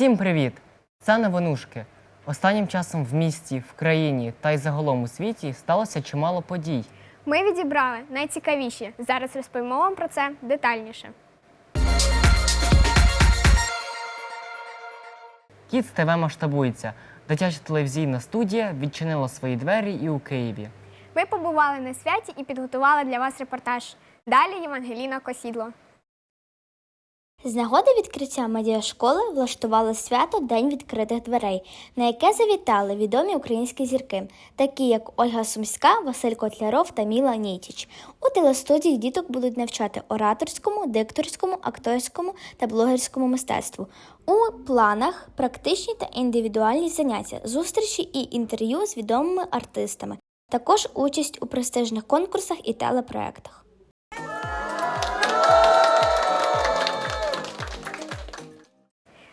Всім привіт! Це новинушки. Останнім часом в місті, в країні та й загалом у світі сталося чимало подій. Ми відібрали найцікавіші. Зараз розповімо вам про це детальніше. Кіц ТВ масштабується. Дитяча телевізійна студія відчинила свої двері і у Києві. Ми побували на святі і підготували для вас репортаж. Далі Євангеліна Косідло. З нагоди відкриття медіашколи влаштували свято День відкритих дверей, на яке завітали відомі українські зірки, такі як Ольга Сумська, Василь Котляров та Міла Нітіч. У телестудії діток будуть навчати ораторському, дикторському, акторському та блогерському мистецтву. У планах практичні та індивідуальні заняття, зустрічі і інтерв'ю з відомими артистами, також участь у престижних конкурсах і телепроектах.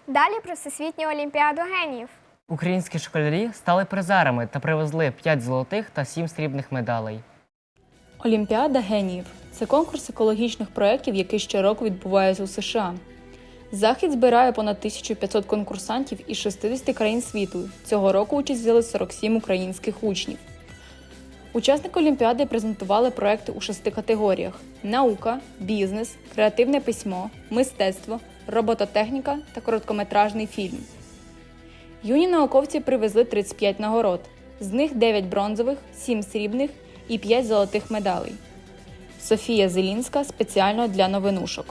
Далі про Всесвітню Олімпіаду геніїв. Українські школярі стали призерами та привезли 5 золотих та 7 срібних медалей. Олімпіада геніїв це конкурс екологічних проєктів, який щороку відбувається у США. Захід збирає понад 1500 конкурсантів із 60 країн світу. Цього року участь взяли 47 українських учнів. Учасники Олімпіади презентували проекти у шести категоріях: наука, бізнес, креативне письмо, мистецтво, робототехніка та короткометражний фільм. Юні науковці привезли 35 нагород, з них 9 бронзових, 7 срібних і 5 золотих медалей. Софія Зелінська спеціально для новинушок.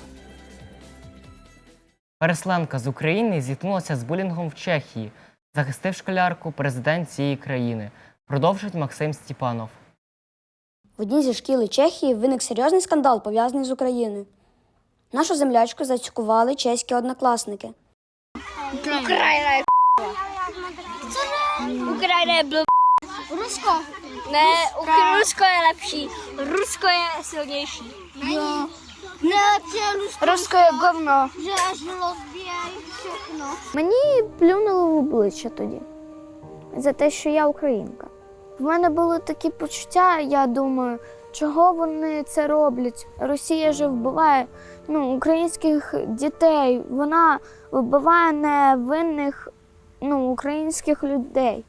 Переселенка з України зіткнулася з булінгом в Чехії. Захистив школярку президент цієї країни. Продовжить Максим Степанов. В одній зі шкіл Чехії виник серйозний скандал, пов'язаний з Україною. Нашу землячку зацькували чеські однокласники. Je blb. Rusko. Ne, Ukra- Rusko je lepší. Rusko je silnější. Jo. Ne, Rusko, Руське говно. Мені плюнуло в обличчя тоді за те, що я українка. В мене були такі почуття, я думаю, чого вони це роблять. Росія же вбиває ну, українських дітей, вона вбиває невинних ну, українських людей.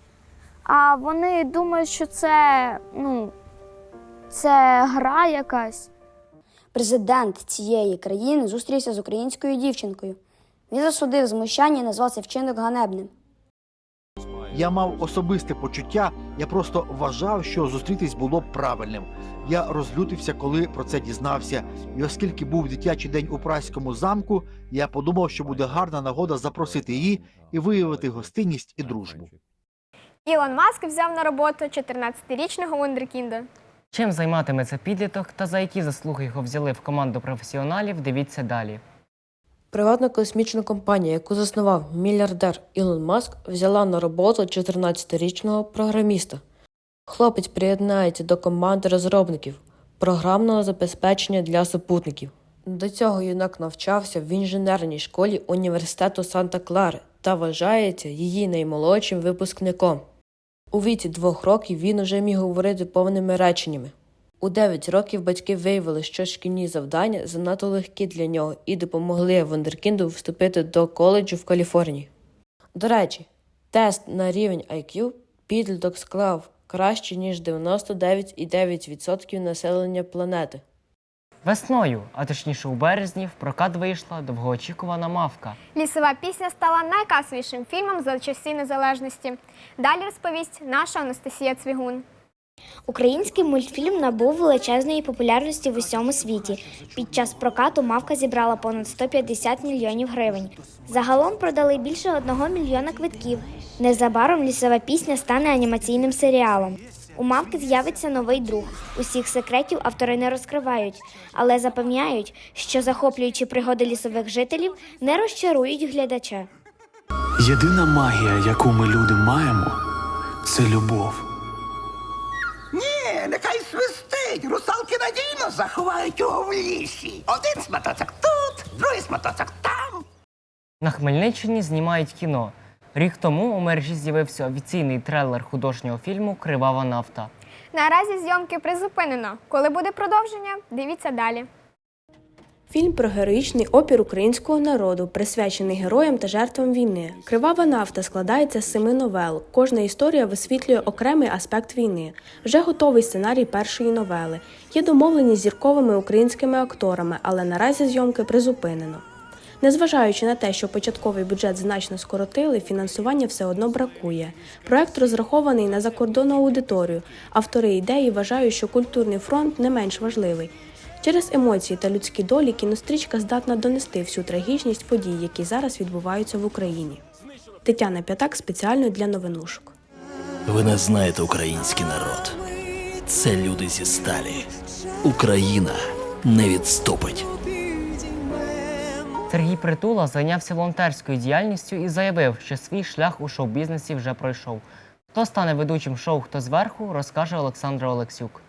А вони думають, що це, ну, це гра якась. Президент цієї країни зустрівся з українською дівчинкою. Він засудив знущання і назвав цей вчинок ганебним. Я мав особисте почуття, я просто вважав, що зустрітись було б правильним. Я розлютився, коли про це дізнався. І оскільки був дитячий день у праському замку, я подумав, що буде гарна нагода запросити її і виявити гостинність і дружбу. Ілон Маск взяв на роботу 14-річного вундеркінда. Чим займатиметься підліток та за які заслуги його взяли в команду професіоналів, дивіться далі. Приватна космічна компанія, яку заснував мільярдер Ілон Маск, взяла на роботу 14-річного програміста. Хлопець приєднається до команди розробників програмного забезпечення для супутників. До цього юнак навчався в інженерній школі університету Санта-Клари та вважається її наймолодшим випускником. У віці двох років він уже міг говорити повними реченнями. У 9 років батьки виявили, що шкільні завдання занадто легкі для нього і допомогли Вундеркінду вступити до коледжу в Каліфорнії. До речі, тест на рівень IQ підліток склав краще, ніж 99,9% населення планети. Весною, а точніше у березні, в прокат вийшла довгоочікувана мавка. Лісова пісня стала найкасовішим фільмом за часів незалежності. Далі розповість наша Анастасія Цвігун. Український мультфільм набув величезної популярності в усьому світі. Під час прокату мавка зібрала понад 150 мільйонів гривень. Загалом продали більше одного мільйона квитків. Незабаром лісова пісня стане анімаційним серіалом. У мавки з'явиться новий друг. Усіх секретів автори не розкривають, але запевняють, що захоплюючі пригоди лісових жителів не розчарують глядача. Єдина магія, яку ми люди маємо, це любов. Свистить. Русалки надійно заховають його в лісі. Один сматоцок тут, другий сматоцок там. На Хмельниччині знімають кіно. Рік тому у мережі з'явився офіційний трейлер художнього фільму Кривава нафта. Наразі зйомки призупинено. Коли буде продовження, дивіться далі. Фільм про героїчний опір українського народу, присвячений героям та жертвам війни. Кривава нафта складається з семи новел. Кожна історія висвітлює окремий аспект війни. Вже готовий сценарій першої новели. Є домовленість з зірковими українськими акторами, але наразі зйомки призупинено. Незважаючи на те, що початковий бюджет значно скоротили, фінансування все одно бракує. Проект розрахований на закордонну аудиторію. Автори ідеї вважають, що культурний фронт не менш важливий. Через емоції та людські долі кінострічка здатна донести всю трагічність подій, які зараз відбуваються в Україні. Тетяна П'ятак спеціально для новинушок. Ви не знаєте український народ. Це люди зі сталі. Україна не відступить. Сергій Притула зайнявся волонтерською діяльністю і заявив, що свій шлях у шоу-бізнесі вже пройшов. Хто стане ведучим шоу Хто зверху, розкаже Олександра Олексюк.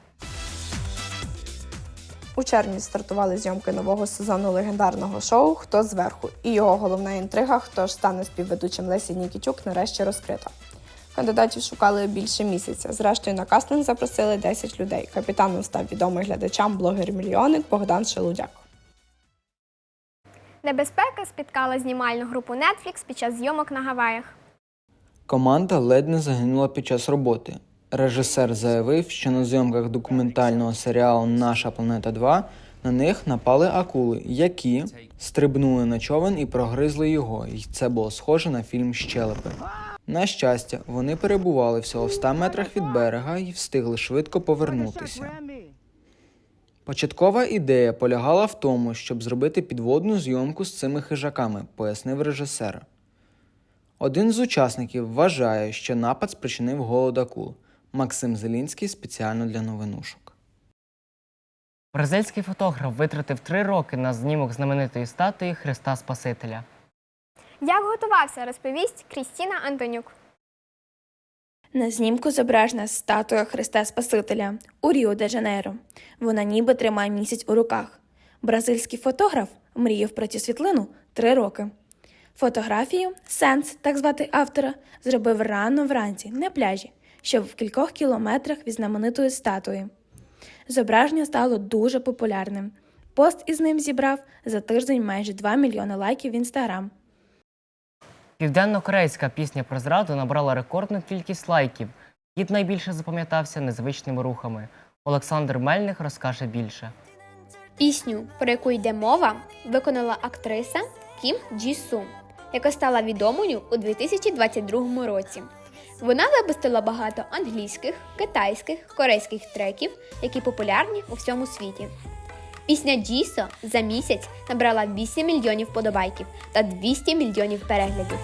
У червні стартували зйомки нового сезону легендарного шоу Хто зверху і його головна інтрига, хто ж стане співведучим Лесі Нікітюк, нарешті розкрита. Кандидатів шукали більше місяця. Зрештою, на кастинг запросили 10 людей. Капітаном став відомий глядачам блогер-мільйонник Богдан Шелудяк. Небезпека спіткала знімальну групу Netflix під час зйомок на Гаваях. Команда ледь не загинула під час роботи. Режисер заявив, що на зйомках документального серіалу Наша планета 2 на них напали акули, які стрибнули на човен і прогризли його, і це було схоже на фільм Щелепи. На щастя, вони перебували всього в 100 метрах від берега і встигли швидко повернутися. Початкова ідея полягала в тому, щоб зробити підводну зйомку з цими хижаками, пояснив режисер. Один з учасників вважає, що напад спричинив голод акул. Максим Зелінський спеціально для новинушок. Бразильський фотограф витратив три роки на знімок знаменитої статуї Христа Спасителя. Як готувався, розповість Крістіна Антонюк. На знімку зображена статуя Христа Спасителя у Ріо де Жанейро. Вона ніби тримає місяць у руках. Бразильський фотограф мріяв про цю світлину три роки. Фотографію Сенс, так звати автора, зробив рано вранці на пляжі, що в кількох кілометрах від знаменитої статуї. Зображення стало дуже популярним. Пост із ним зібрав за тиждень майже 2 мільйони лайків в інстаграм. Південно-корейська пісня про зраду набрала рекордну кількість лайків. Хід найбільше запам'ятався незвичними рухами. Олександр Мельник розкаже більше. Пісню, про яку йде мова, виконала актриса Кім Джі Су, яка стала відомою у 2022 році. Вона випустила багато англійських, китайських, корейських треків, які популярні у всьому світі. Пісня Джісо за місяць набрала 8 мільйонів подобайків та 200 мільйонів переглядів.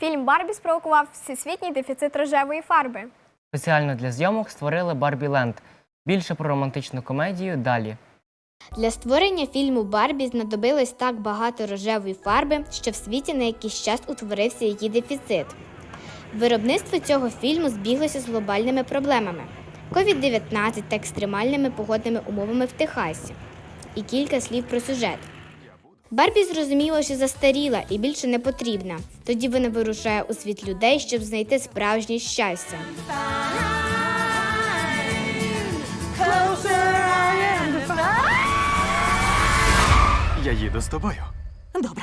Фільм Барбі спровокував всесвітній дефіцит рожевої фарби. Спеціально для зйомок створили Барбі Ленд. Більше про романтичну комедію далі. Для створення фільму Барбі знадобилось так багато рожевої фарби, що в світі на якийсь час утворився її дефіцит. Виробництво цього фільму збіглося з глобальними проблемами COVID-19 та екстремальними погодними умовами в Техасі. І кілька слів про сюжет. Барбі зрозуміла, що застаріла і більше не потрібна. Тоді вона вирушає у світ людей, щоб знайти справжнє щастя. Я їду з тобою. Добре.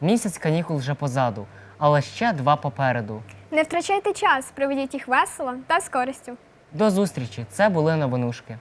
Місяць канікул вже позаду, але ще два попереду. Не втрачайте час, проведіть їх весело та з користю. До зустрічі! Це були новинушки.